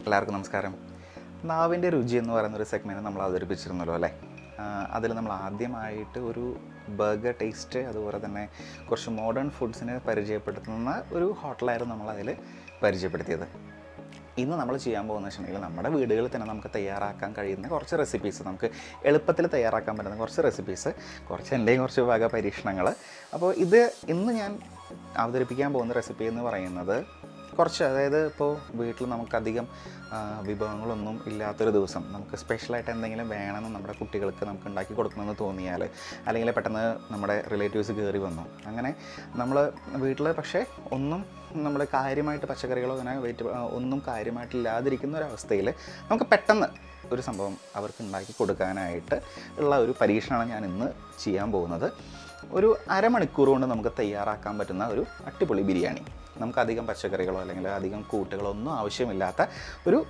എല്ലാവർക്കും നമസ്കാരം. നാവിന്റെ രുചി എന്ന് പറയുന്ന ഒരു സെഗ്മെന്റ് നമ്മൾ അവതരിപ്പിച്ചിരുന്നല്ലോ അല്ലേ? അതിൽ നമ്മൾ ആദ്യമായിട്ട് ഒരു ബർഗർ ടേസ്റ്റ് അതുപോലെ തന്നെ കുറച്ച് മോഡേൺ ഫുഡ്സിനെ പരിചയപ്പെടുത്തുന്ന ഒരു ഹോട്ടലായിരുന്നു നമ്മൾ അതിൽ പരിചയപ്പെടുത്തിയത്. ഇന്ന് നമ്മൾ ചെയ്യാൻ പോകുന്ന വെച്ചിട്ടുണ്ടെങ്കിൽ നമ്മുടെ വീടുകളിൽ തന്നെ നമുക്ക് തയ്യാറാക്കാൻ കഴിയുന്ന കുറച്ച് റെസിപ്പീസ് നമുക്ക് എളുപ്പത്തിൽ തയ്യാറാക്കാൻ പറ്റുന്ന കുറച്ച് റെസിപ്പീസ് കുറച്ച് എന്റെയും കുറച്ച് വക പരീക്ഷണങ്ങൾ. അപ്പോൾ ഇത് ഇന്ന് ഞാൻ അവതരിപ്പിക്കാൻ പോകുന്ന റെസിപ്പി എന്ന് പറയുന്നത് കുറച്ച് അതായത് ഇപ്പോൾ വീട്ടിൽ നമുക്കധികം വിഭവങ്ങളൊന്നും ഇല്ലാത്തൊരു ദിവസം നമുക്ക് സ്പെഷ്യലായിട്ട് എന്തെങ്കിലും വേണമെന്ന് നമ്മുടെ കുട്ടികൾക്ക് നമുക്ക് ഉണ്ടാക്കി കൊടുക്കണമെന്ന് തോന്നിയാൽ അല്ലെങ്കിൽ പെട്ടെന്ന് നമ്മുടെ റിലേറ്റീവ്സ് കയറി വന്നു. അങ്ങനെ നമ്മൾ വീട്ടിൽ പക്ഷേ ഒന്നും നമ്മൾ കാര്യമായിട്ട് പച്ചക്കറികളോ അങ്ങനെ വെയിറ്റ് ഒന്നും കാര്യമായിട്ടില്ലാതിരിക്കുന്ന ഒരവസ്ഥയിൽ നമുക്ക് പെട്ടെന്ന് ഒരു സംഭവം അവർക്ക് ഉണ്ടാക്കി കൊടുക്കാനായിട്ട് ഉള്ള ഒരു പരീക്ഷണമാണ് ഞാൻ ഇന്ന് ചെയ്യാൻ പോകുന്നത്. ഒരു അരമണിക്കൂർ കൊണ്ട് നമുക്ക് തയ്യാറാക്കാൻ പറ്റുന്ന ഒരു അടിപൊളി ബിരിയാണി. നമുക്ക് അധികം പച്ചക്കറികളോ അല്ലെങ്കിൽ അധികം കൂട്ടുകളോ ഒന്നും ആവശ്യമില്ലാത്ത ഒരു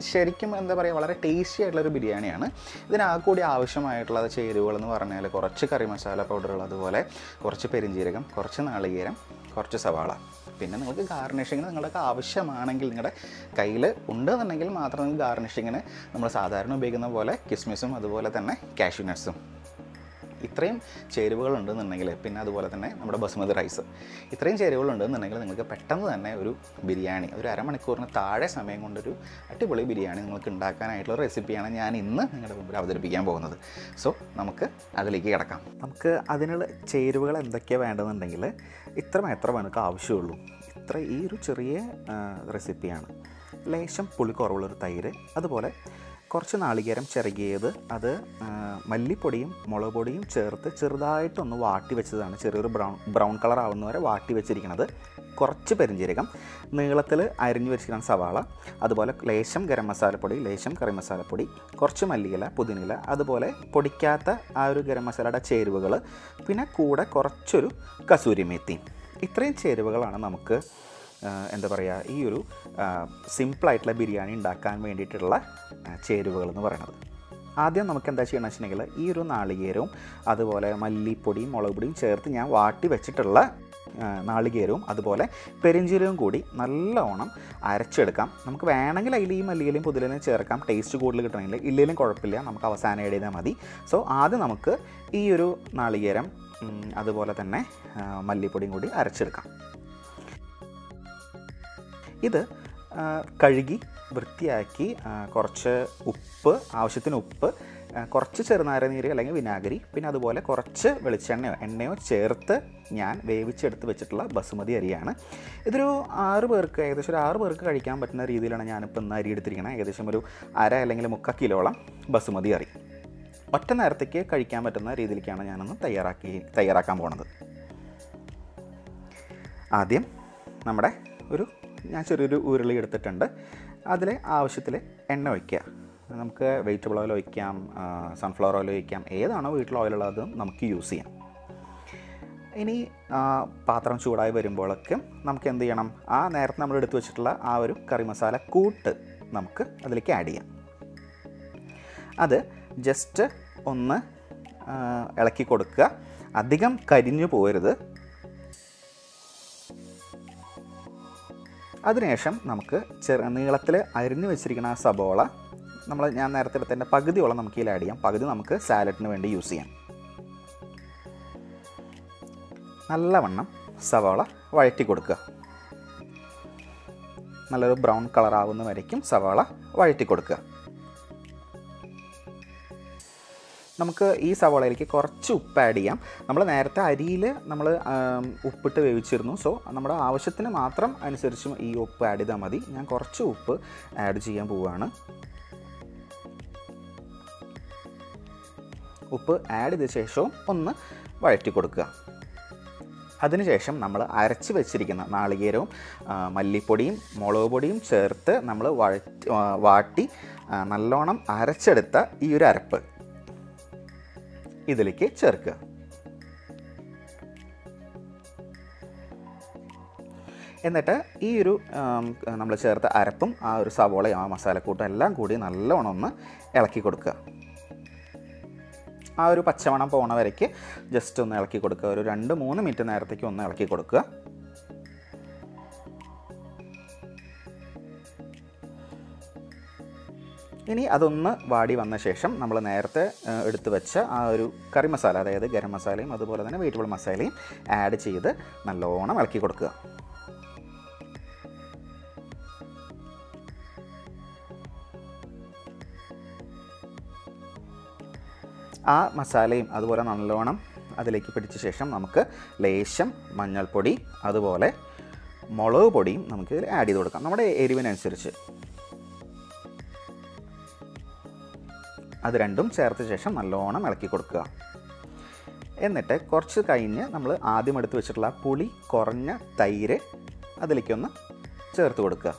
ശരിക്കും എന്താ പറയുക വളരെ ടേസ്റ്റി ആയിട്ടുള്ള ഒരു ബിരിയാണിയാണ്. ഇതിനാ കൂടി ആവശ്യമായിട്ടുള്ള ചേരുവകൾ എന്ന് പറഞ്ഞാൽ കുറച്ച് കറി മസാല പൗഡറുകൾ അതുപോലെ കുറച്ച് പെരിഞ്ജീരകം കുറച്ച് നാളികേരം കുറച്ച് സവാള. പിന്നെ നിങ്ങൾക്ക് ഗാർണിഷിങ്ങിന് നിങ്ങളുടെ ആവശ്യമാണെങ്കിൽ നിങ്ങളുടെ കയ്യിൽ ഉണ്ടെന്നുണ്ടെങ്കിൽ മാത്രം നിങ്ങൾക്ക് ഗാർണിഷിങ്ങിന് നമ്മൾ സാധാരണ ഉപയോഗിക്കുന്ന പോലെ കിസ്മിസും അതുപോലെ തന്നെ കാഷ്യൂ നട്ട്സും ഇത്രയും ചേരുവകൾ ഉണ്ടെന്നുണ്ടെങ്കിൽ പിന്നെ അതുപോലെ തന്നെ നമ്മുടെ ബസുമതി റൈസ്. ഇത്രയും ചേരുവകൾ ഉണ്ടെന്നുണ്ടെങ്കിൽ നിങ്ങൾക്ക് പെട്ടെന്ന് തന്നെ ഒരു ബിരിയാണി ഒരു അരമണിക്കൂറിന് താഴെ സമയം കൊണ്ടൊരു അടിപൊളി ബിരിയാണി നിങ്ങൾക്ക് ഉണ്ടാക്കാനായിട്ടുള്ള റെസിപ്പിയാണ് ഞാൻ ഇന്ന് നിങ്ങളുടെ മുമ്പിൽ അവതരിപ്പിക്കാൻ പോകുന്നത്. സോ നമുക്ക് അതിലേക്ക് കിടക്കാം. നമുക്ക് അതിനുള്ള ചേരുവകൾ എന്തൊക്കെയാണ് വേണ്ടതെന്നുണ്ടെങ്കിൽ ഇത്ര മാത്രമേ നമുക്ക് ആവശ്യമുള്ളൂ. ഇത്ര ഈ ഒരു ചെറിയ റെസിപ്പിയാണ്. ലേശം പുളിക്കുറവുള്ളൊരു തൈര് അതുപോലെ കുറച്ച് നാളികേരം ചിറകിയത് അത് മല്ലിപ്പൊടിയും മുളക് പൊടിയും ചേർത്ത് ചെറുതായിട്ടൊന്ന് വാട്ടി വെച്ചതാണ്. ചെറിയൊരു ബ്രൗൺ ബ്രൗൺ കളർ ആവുന്ന വരെ വാട്ടി വെച്ചിരിക്കുന്നത് കുറച്ച് പെരിഞ്ചീരകം നീളത്തിൽ അരിഞ്ഞു വെച്ചിരിക്കുന്ന സവാള അതുപോലെ ലേശം ഗരം മസാലപ്പൊടി ലേശം കറി മസാലപ്പൊടി കുറച്ച് മല്ലിയില പുതിനില അതുപോലെ പൊടിക്കാത്ത ആ ഒരു ഗരം മസാലയുടെ ചേരുവകൾ പിന്നെ കൂടെ കുറച്ചൊരു കസൂരി മേത്തി. ഇത്രയും ചേരുവകളാണ് നമുക്ക് എന്താ പറയുക ഈ ഒരു സിമ്പിളായിട്ടുള്ള ബിരിയാണി ഉണ്ടാക്കാൻ വേണ്ടിയിട്ടുള്ള ചേരുവകൾ എന്ന് പറയുന്നത് ആദ്യം നമുക്ക് എന്താ ചെയ്യണമെന്ന് വെച്ചിട്ടുണ്ടെങ്കിൽ ഈ ഒരു നാളികേരവും അതുപോലെ മല്ലിപ്പൊടിയും മുളക് പൊടിയും ചേർത്ത് ഞാൻ വാട്ടി വെച്ചിട്ടുള്ള നാളികേരവും അതുപോലെ പെരിഞ്ചീരവും കൂടി നല്ലോണം അരച്ചെടുക്കാം. നമുക്ക് വേണമെങ്കിൽ അതിൽ ഈ മല്ലിയിലും ചേർക്കാം. ടേസ്റ്റ് കൂടുതൽ കിട്ടണമെങ്കിൽ ഇല്ലെങ്കിലും കുഴപ്പമില്ല. നമുക്ക് അവസാനം ആഡ് മതി. സോ ആദ്യം നമുക്ക് ഈ ഒരു നാളികേരം അതുപോലെ തന്നെ മല്ലിപ്പൊടിയും കൂടി അരച്ചെടുക്കാം. ഇത് കഴുകി വൃത്തിയാക്കി കുറച്ച് ഉപ്പ് ആവശ്യത്തിന് ഉപ്പ് കുറച്ച് ചെറുനാരനീര് അല്ലെങ്കിൽ വിനാഗിരി പിന്നെ അതുപോലെ കുറച്ച് വെളിച്ചെണ്ണയോ എണ്ണയോ ചേർത്ത് ഞാൻ വേവിച്ചെടുത്ത് വെച്ചിട്ടുള്ള ബസുമതി അരിയാണ്. ഇതൊരു ആറ് പേർക്ക് ഏകദേശം ഒരു ആറ് പേർക്ക് കഴിക്കാൻ പറ്റുന്ന രീതിയിലാണ് ഞാനിപ്പോൾ ഇന്ന് അരി എടുത്തിരിക്കുന്നത് ഏകദേശം ഒരു അര അല്ലെങ്കിൽ മുക്കാൽ കിലോളം ബസുമതി അരി. ഒറ്റ നേരത്തേക്ക് കഴിക്കാൻ പറ്റുന്ന രീതിയിലേക്കാണ് ഞാനൊന്ന് തയ്യാറാക്കി തയ്യാറാക്കാൻ പോണത്. ആദ്യം നമ്മുടെ ഒരു ഞാൻ ചെറിയൊരു ഉരുളി എടുത്തിട്ടുണ്ട്. അതിൽ ആവശ്യത്തിൽ എണ്ണ ഒഴിക്കുക. നമുക്ക് വെജിറ്റബിൾ ഓയിൽ ഒഴിക്കാം സൺഫ്ലവർ ഓയിൽ ഒഴിക്കാം ഏതാണോ വീട്ടിൽ ഓയിലുള്ളത് നമുക്ക് യൂസ് ചെയ്യാം. ഇനി പാത്രം ചൂടായി വരുമ്പോഴൊക്കെ നമുക്ക് എന്ത് ചെയ്യണം? ആ നേരത്തെ നമ്മൾ എടുത്തു വെച്ചിട്ടുള്ള ആ ഒരു കറി മസാല കൂട്ട് നമുക്ക് അതിലേക്ക് ആഡ് ചെയ്യാം. അത് ജസ്റ്റ് ഒന്ന് ഇളക്കി കൊടുക്കുക. അധികം കരിഞ്ഞു പോരുത് അതിനുശേഷം നമുക്ക് ചെറു നീളത്തിൽ അരിഞ്ഞു വെച്ചിരിക്കുന്ന ആ സബോള നമ്മൾ ഞാൻ നേരത്തെ എടുത്തതിന്റെ പകുതിയോളം നമുക്ക് ഇതിൽ ആഡ് ചെയ്യാം. പകുതി നമുക്ക് സാലഡിന് വേണ്ടി യൂസ് ചെയ്യാം. നല്ലവണ്ണം സവാള വഴറ്റി കൊടുക്കുക. നല്ലൊരു ബ്രൗൺ കളർ ആവുന്ന വരയ്ക്കും സവാള വഴറ്റി കൊടുക്കുക. നമുക്ക് ഈ സവാളയിലേക്ക് കുറച്ച് ഉപ്പ് ആഡ് ചെയ്യാം. നമ്മൾ നേരത്തെ അരിയിൽ നമ്മൾ ഉപ്പിട്ട് വേവിച്ചിരുന്നു. സോ നമ്മുടെ ആവശ്യത്തിന് മാത്രം അനുസരിച്ച് ഈ ഉപ്പ് ആഡ് ചെയ്താൽ മതി. ഞാൻ കുറച്ച് ഉപ്പ് ആഡ് ചെയ്യാൻ പോവുകയാണ് ഉപ്പ് ആഡ് ചെയ്ത ശേഷവും ഒന്ന് വഴറ്റി കൊടുക്കുക. അതിനുശേഷം നമ്മൾ അരച്ച് വെച്ചിരിക്കുന്ന നാളികേരവും മല്ലിപ്പൊടിയും മുളക് പൊടിയും ചേർത്ത് നമ്മൾ വഴറ്റി വാട്ടി നല്ലോണം അരച്ചെടുത്ത ഈ ഒരു അരപ്പ്. ഇതിലേക്ക് ചേർക്കുക. എന്നിട്ട് ഈ ഒരു നമ്മൾ ചേർത്ത അരപ്പും ആ ഒരു സവോളയും ആ മസാലക്കൂട്ടും എല്ലാം കൂടി നല്ലവണ്ണം ഒന്ന് ഇളക്കി കൊടുക്കുക. ആ ഒരു പച്ചമണം പോണ വരയ്ക്ക് ജസ്റ്റ് ഒന്ന് ഇളക്കി കൊടുക്കുക. ഒരു രണ്ട് മൂന്ന് മിനിറ്റ് നേരത്തേക്ക് ഒന്ന് ഇളക്കി കൊടുക്കുക. ഇനി അതൊന്ന് വാടി വന്ന ശേഷം നമ്മൾ നേരത്തെ എടുത്തു വെച്ച ആ ഒരു കറി മസാല അതായത് ഗരം മസാലയും അതുപോലെ തന്നെ വെജിറ്റബിൾ മസാലയും ആഡ് ചെയ്ത് നല്ലോണം ഇളക്കി കൊടുക്കുക. ആ മസാലയും അതുപോലെ നല്ലോണം അതിലേക്ക് പിടിച്ച ശേഷം നമുക്ക് ലേശം മഞ്ഞൾപ്പൊടി അതുപോലെ മുളക് പൊടിയും നമുക്ക് ആഡ് ചെയ്ത് കൊടുക്കാം. നമ്മുടെ എരിവിനനുസരിച്ച്. അത് രണ്ടും ചേർത്ത ശേഷം നല്ലോണം ഇളക്കി കൊടുക്കുക. എന്നിട്ട് കുറച്ച് കഴിഞ്ഞ് നമ്മൾ ആദ്യം എടുത്ത് വെച്ചിട്ടുള്ള പുളി കുറഞ്ഞ തൈര് അതിലേക്കൊന്ന് ചേർത്ത് കൊടുക്കുക.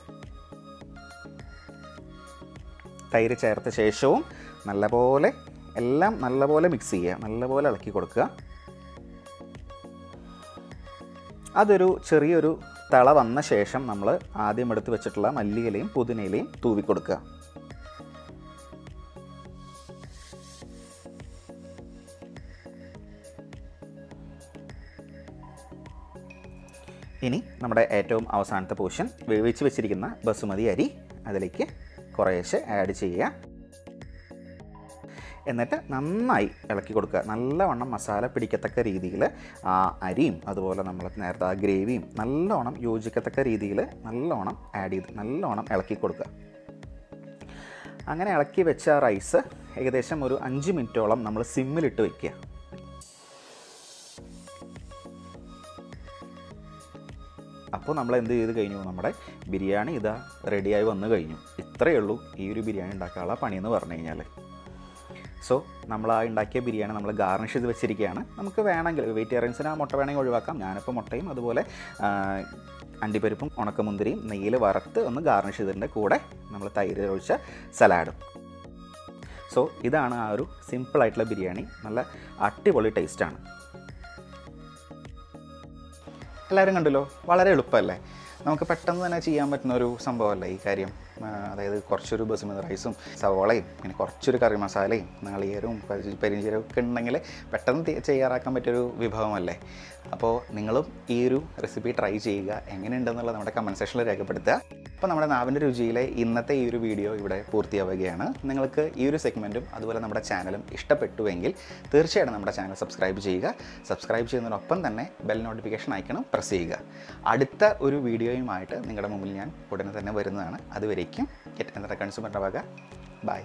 തൈര് ചേർത്ത ശേഷവും നല്ലപോലെ എല്ലാം നല്ലപോലെ മിക്സ് ചെയ്യുക. നല്ലപോലെ ഇളക്കി കൊടുക്കുക. അതൊരു ചെറിയൊരു തള വന്ന ശേഷം നമ്മൾ ആദ്യം എടുത്ത് വെച്ചിട്ടുള്ള മല്ലിയിലയും പുതിനയിലയും തൂവി കൊടുക്കുക ഇനി നമ്മുടെ ഏറ്റവും അവസാനത്തെ പോർഷൻ വേവിച്ച് വെച്ചിരിക്കുന്ന ബസുമതി അരി അതിലേക്ക് കുറേശ്ശെ ആഡ് ചെയ്യുക. എന്നിട്ട് നന്നായി ഇളക്കി കൊടുക്കുക. നല്ലവണ്ണം മസാല പിടിക്കത്തക്ക രീതിയിൽ ആ അരിയും അതുപോലെ നമ്മൾ നേരത്തെ ആ ഗ്രേവിയും നല്ലോണം യോജിക്കത്തക്ക രീതിയിൽ നല്ലോണം ആഡ് ചെയ്ത് നല്ലോണം ഇളക്കി കൊടുക്കുക. അങ്ങനെ ഇളക്കി വെച്ച റൈസ് ഏകദേശം ഒരു അഞ്ച് മിനിറ്റോളം നമ്മൾ സിമ്മിലിട്ട് വയ്ക്കുക അപ്പോൾ നമ്മൾ എന്ത് ചെയ്ത് കഴിഞ്ഞു? നമ്മുടെ ബിരിയാണി ഇതാ റെഡിയായി വന്നു കഴിഞ്ഞു. ഇത്രയേ ഉള്ളൂ ഈ ഒരു ബിരിയാണി ഉണ്ടാക്കാനുള്ള പണിയെന്ന് പറഞ്ഞു കഴിഞ്ഞാൽ. സോ നമ്മൾ ആ ഉണ്ടാക്കിയ ബിരിയാണി നമ്മൾ ഗാർണിഷ് ചെയ്ത് വെച്ചിരിക്കുകയാണ്. നമുക്ക് വേണമെങ്കിൽ വെജിറ്റേറിയൻസിന് ആ മുട്ട വേണമെങ്കിൽ ഒഴിവാക്കാം. ഞാനിപ്പോൾ മുട്ടയും അതുപോലെ അണ്ടിപ്പരിപ്പും ഉണക്കമുന്തിരിയും നെയ്യിൽ വറുത്ത് ഒന്ന് ഗാർണിഷ് ചെയ്തതിന്റെ കൂടെ നമ്മൾ തൈര് ഒഴിച്ച സലാഡും സോ ഇതാണ് ആ ഒരു സിമ്പിളായിട്ടുള്ള ബിരിയാണി. നല്ല അടിപൊളി ടേസ്റ്റാണ് എല്ലാവരും കണ്ടല്ലോ? വളരെ എളുപ്പമല്ലേ? നമുക്ക് പെട്ടെന്ന് തന്നെ ചെയ്യാൻ പറ്റുന്ന ഒരു സംഭവമല്ലേ ഈ കാര്യം? അതായത് കുറച്ചൊരു ബസുമതി റൈസും സവോളയും പിന്നെ കുറച്ചൊരു കറി മസാലയും നാളികേരവും പരി- പെരിഞ്ചീരവും ഒക്കെ ഉണ്ടെങ്കിൽ പെട്ടെന്ന് ചെയ്യാറാക്കാൻ പറ്റിയൊരു വിഭവമല്ലേ? അപ്പോൾ നിങ്ങളും ഈ ഒരു റെസിപ്പി ട്രൈ ചെയ്യുക. എങ്ങനെയുണ്ടെന്നുള്ളത് നമ്മുടെ കമന്റ് സെക്ഷനിൽ രേഖപ്പെടുത്തുക. അപ്പോൾ നമ്മുടെ നാവിന്റെ രുചിയിലെ ഇന്നത്തെ ഈ ഒരു വീഡിയോ ഇവിടെ പൂർത്തിയാവുകയാണ്. നിങ്ങൾക്ക് ഈ ഒരു സെഗ്മെന്റും അതുപോലെ നമ്മുടെ ചാനലും ഇഷ്ടപ്പെട്ടുവെങ്കിൽ തീർച്ചയായിട്ടും നമ്മുടെ ചാനൽ സബ്സ്ക്രൈബ് ചെയ്യുക. സബ്സ്ക്രൈബ് ചെയ്യുന്നതിനൊപ്പം തന്നെ ബെൽ നോട്ടിഫിക്കേഷൻ ഐക്കണം പ്രസ് ചെയ്യുക. അടുത്ത ഒരു വീഡിയോയുമായിട്ട് നിങ്ങളുടെ മുമ്പിൽ ഞാൻ ഉടനെ തന്നെ വരുന്നതാണ്. അതുവരേക്കും. ഗെറ്റ് എന്ന കൺസ്യൂമറിന്റെ വക ബൈ